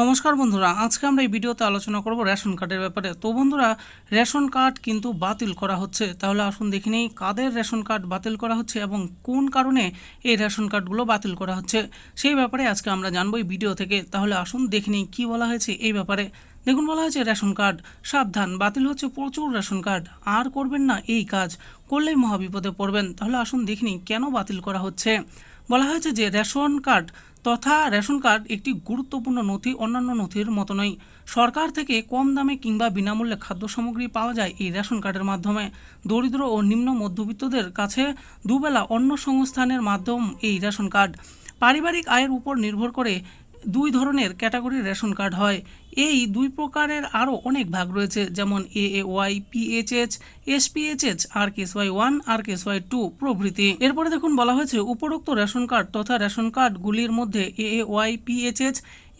নমস্কার বন্ধুরা, আজকে আমরা এই ভিডিওতে আলোচনা করব রেশন কার্ডের ব্যাপারে। তো বন্ধুরা, রেশন কার্ড কিন্তু বাতিল করা হচ্ছে। তাহলে আসুন দেখে নিই, কাদের রেশন কার্ড বাতিল করা হচ্ছে এবং কোন কারণে এই রেশন কার্ডগুলো বাতিল করা হচ্ছে, সেই ব্যাপারে আজকে আমরা জানব এই ভিডিও থেকে। তাহলে আসুন দেখে নিই কী বলা হয়েছে এই ব্যাপারে। দেখুন, বলা হয়েছে রেশন কার্ড সাবধান, বাতিল হচ্ছে প্রচুর রেশন কার্ড। আর করবেন না এই কাজ, করলেই মহাবিপদে পড়বেন। তাহলে আসুন দেখে নিই কেন বাতিল করা হচ্ছে। বলা হয়েছে যে রেশন কার্ড তথা রেশন কার্ড একটি গুরুত্বপূর্ণ নথি, অন্যান্য নথির মতো নয়। সরকার থেকে কম দামে কিংবা বিনামূল্যে খাদ্য সামগ্রী পাওয়া যায় এই রেশন কার্ডের মাধ্যমে। দরিদ্র ও নিম্ন মধ্যবিত্তদের কাছে দুবেলা অন্য সংস্থানের মাধ্যম এই রেশন কার্ড। পারিবারিক আয়ের উপর নির্ভর করে দুই ধরনের ক্যাটাগরির রেশন কার্ড হয়। এই দুই প্রকারের আরও অনেক ভাগ রয়েছে, যেমন A A Y PHH SPHH R K S Y one R K S Y two প্রভৃতি। এরপরে দেখুন, বলা হয়েছে উপরোক্ত রেশন কার্ড তথা রেশন কার্ডগুলির মধ্যে A A Y PHH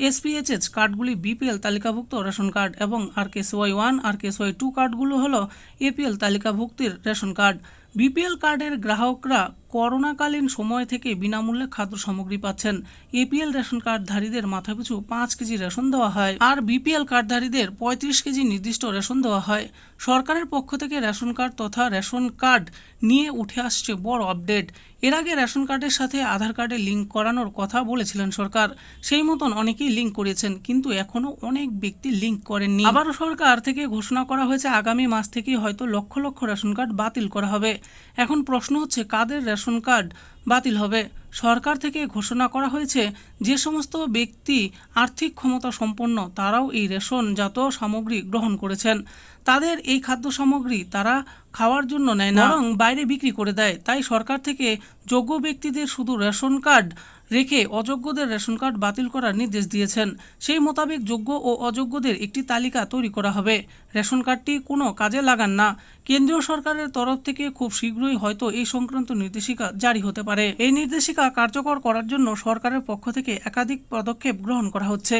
SPHH কার্ডগুলি BPL তালিকাভুক্ত রেশন কার্ড এবং R K S Y one R K S Y two কার্ডগুলো হলো এপিএল তালিকাভুক্তির রেশন কার্ড। বিপিএল কার্ডের গ্রাহকরা করোনাকালীন সময় থেকে বিনামূল্যে খাদ্য সামগ্রী পাচ্ছেন। এপিএল রেশন কার্ডধারীদের মাথাপিছু পাঁচ কেজি রেশন দেওয়া হয় আর বিপিএল কার্ডধারীদের পঁয়ত্রিশ কেজি নির্দিষ্ট রেশন দেওয়া হয়। সরকারের পক্ষ থেকে রেশন কার্ড তথা রেশন কার্ড নিয়ে উঠে আসছে বড় আপডেট। এর আগে রেশন কার্ডের সাথে আধার কার্ডে লিঙ্ক করানোর কথা বলেছিলেন সরকার। সেই মতন অনেকেই লিঙ্ক করেছেন, কিন্তু এখনও অনেক ব্যক্তি লিঙ্ক করেননি। আবারও সরকার থেকে ঘোষণা করা হয়েছে, আগামী মাস থেকেই হয়তো লক্ষ লক্ষ রেশন কার্ড বাতিল করা হবে। এখন প্রশ্ন হচ্ছে কাদের রেশন কার্ড বাতিল হবে? সরকার থেকে ঘোষণা করা হয়েছে যে সমস্ত ব্যক্তি আর্থিক ক্ষমতা সম্পন্ন তারাও এই রেশনজাত সামগ্রী গ্রহণ করেছেন। তাদের এই খাদ্য সামগ্রী তারা খাওয়ার জন্য নেয় না। বরং বাইরে বিক্রি করে দেয়। তাই সরকার থেকে যোগ্য ব্যক্তিদের শুধু রেশন কার্ড রেখে অযোগ্যদের রেশন কার্ড বাতিল করার নির্দেশ দিয়েছেন। সেই মোতাবেক যোগ্য ও অযোগ্যদের একটি তালিকা তৈরি করা হবে। রেশন কার্ডটি কোনো কাজে লাগান না। কেন্দ্রীয় সরকারের তরফ থেকে খুব শীঘ্রই হয়তো এই সংক্রান্ত নির্দেশিকা জারি হতে পারে। এই নির্দেশিকা কার্যকর করার জন্য সরকারের পক্ষ থেকে একাধিক পদক্ষেপ গ্রহণ করা হচ্ছে।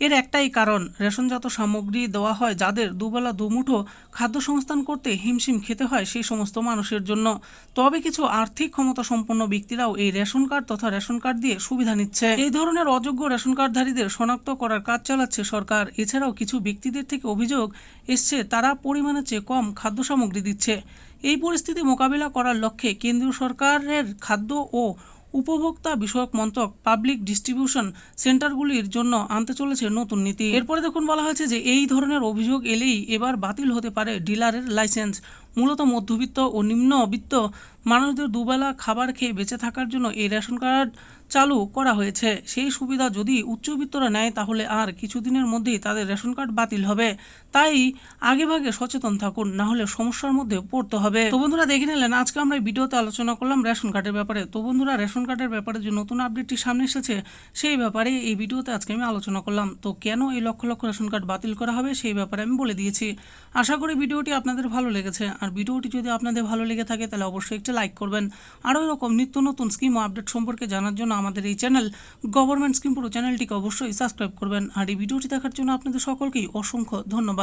এর একটাই কারণ, রেশনজাত সামগ্রী দেওয়া হয় যাদের দুবেলা দুমুঠো খাদ্য সংস্থান করতে হিমশিম খেতে হয় সেই সমস্ত মানুষের জন্য। তবে কিছু আর্থিক ক্ষমতা সম্পন্ন ব্যক্তিরাও এই রেশন কার্ড তথা রেশন কার্ড দিয়ে সুবিধা নিচ্ছে। এই ধরনের অযোগ্য রেশন কার্ডধারীদের শনাক্ত করার কাজ চালাচ্ছে সরকার। এছাড়াও কিছু ব্যক্তিদের থেকে অভিযোগ এসছে, তারা পরিমাণের চেয়ে কম খাদ্য সামগ্রী দিচ্ছে। এই পরিস্থিতি মোকাবিলা করার লক্ষ্যে কেন্দ্রীয় সরকারের খাদ্য ও উপভোক্তা বিষয়ক মন্ত্রক পাবলিক ডিস্ট্রিবিউশন সেন্টারগুলির জন্য আনতে চলেছে নতুন নীতি। এরপরে দেখুন বলা হয়েছে যে এই ধরনের অভিযোগ এলেই এবার বাতিল হতে পারে ডিলারের লাইসেন্স। মূলত মধ্যবিত্ত ও নিম্নবিত্ত মানুষদের দুবেলা খাবার খেয়ে বেঁচে থাকার জন্য এই রেশন কার্ড চালু করা হয়েছে। সেই সুবিধা যদি উচ্চবিত্তরা নেয়, তাহলে আর কিছুদিনের মধ্যেই তাদের রেশন কার্ড বাতিল হবে। তাই আগেভাগে সচেতন থাকুন, না হলে সমস্যার মধ্যে পড়তে হবে। তো বন্ধুরা, দেখে নিলেন, আজকে আমরা ভিডিওতে আলোচনা করলাম রেশন কার্ডের ব্যাপারে। তো বন্ধুরা রেশন কার্ডের ব্যাপারে যে নতুন আপডেটটি সামনে এসেছে, সেই ব্যাপারে এই ভিডিওতে আজকে আমি আলোচনা করলাম। তো কেন এই লক্ষ লক্ষ রেশন কার্ড বাতিল করা হবে, সেই ব্যাপারে আমি বলে দিয়েছি। আশা করি ভিডিওটি আপনাদের ভালো লেগেছে। আর ভিডিওটি যদি আপনাদের ভালো লেগে থাকে, তাহলে অবশ্যই একটি লাইক করবেন। আরও এরকম নিত্য নতুন স্কিম ও আপডেট সম্পর্কে জানার জন্য আমাদের এই চ্যানেল গভর্নমেন্ট স্কিম পুরো চ্যানেলটিকে অবশ্যই সাবস্ক্রাইব করবেন। আর এই ভিডিওটি দেখার জন্য আপনাদের সকলকেই অসংখ্য ধন্যবাদ।